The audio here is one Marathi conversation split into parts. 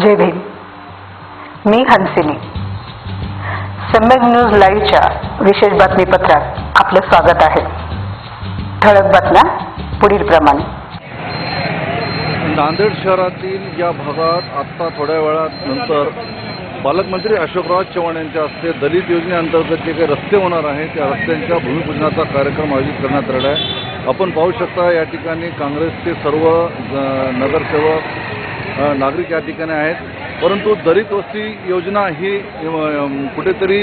जय भीम. मी हंसिनी. सम्यक न्यूज लाईव्हच्या विशेष बातमीपत्रात आपलं स्वागत आहे. ठळक बातम्या पुढील प्रमाणे. नांदेड शहरातील या भागात आत्ता थोड्या वेळात नंतर पालकमंत्री अशोकराव चव्हाण यांच्या हस्ते दलित योजनेअंतर्गत जे काही रस्ते होणार आहेत त्या रस्त्यांच्या भूमिपूजनाचा कार्यक्रम आयोजित करण्यात आलेला आहे. आपण पाहू शकता या ठिकाणी काँग्रेसचे सर्व नगरसेवक नागरिक या ठिकाणी आहेत. परंतु दलित वस्ती योजना ही कुठेतरी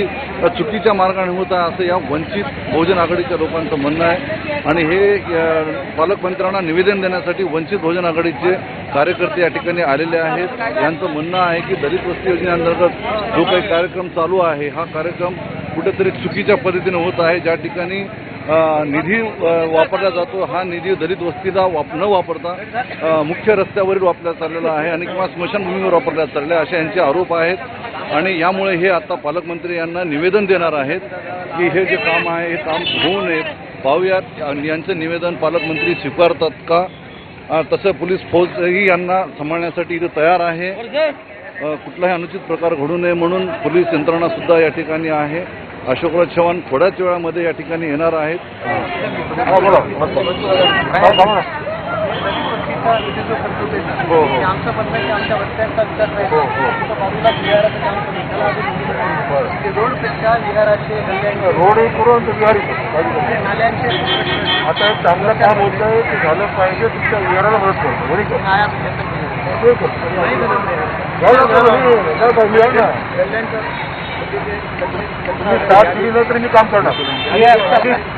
चुकीच्या मार्गाने होत आहे असं या वंचित बहुजन आघाडीच्या लोकांचं म्हणणं आहे. आणि हे पालकमंत्र्यांना निवेदन देण्यासाठी वंचित बहुजन आघाडीचे कार्यकर्ते या ठिकाणी आलेले आहेत. यांचं म्हणणं आहे की दलित वस्ती योजनेअंतर्गत जो काही कार्यक्रम चालू आहे हा कार्यक्रम कुठेतरी चुकीच्या पद्धतीने होत आहे. ज्या ठिकाणी निधी वापरला जातो. हा निधी दलित वस्तीला वाप न वापरता मुख्य रस्त्यावरील वापरण्यात चाललेला आहे आणि किंवा स्मशानभूमीवर वापरण्यात चालले आहे असे यांचे आरोप आहेत. आणि यामुळे हे आता पालकमंत्री यांना निवेदन देणार आहेत की हे जे काम आहे हे काम होऊ नये. पाहूयात आणि यांचं निवेदन पालकमंत्री स्वीकारतात का? तसं पोलीस फौजही यांना सांभाळण्यासाठी इथे तयार आहे. कुठलाही अनुचित प्रकार घडू नये म्हणून पोलीस यंत्रणा सुद्धा या ठिकाणी आहे. अशोकराव चव्हाण थोड्याच वेळामध्ये या ठिकाणी येणार आहेत हो, हो. रोड करून आता एक चांगलं काम होत आहे ते झालं पाहिजे तुमच्या विहाराला मदत करतो तुम्ही सात दिलं तरी मी काम करणार.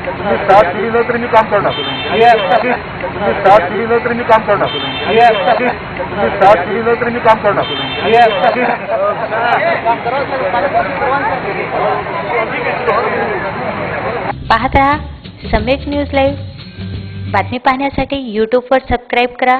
तुम्ही सात दिलं तरी मी काम करणार. तुम्ही सात दिलं तरी मी काम करणार. तुम्ही सात दिलं तरी मी काम करणार. पाहत रहा सम्यक न्यूज लाईव्ह बातमी पाहण्यासाठी यूट्यूबवर सबस्क्राईब करा.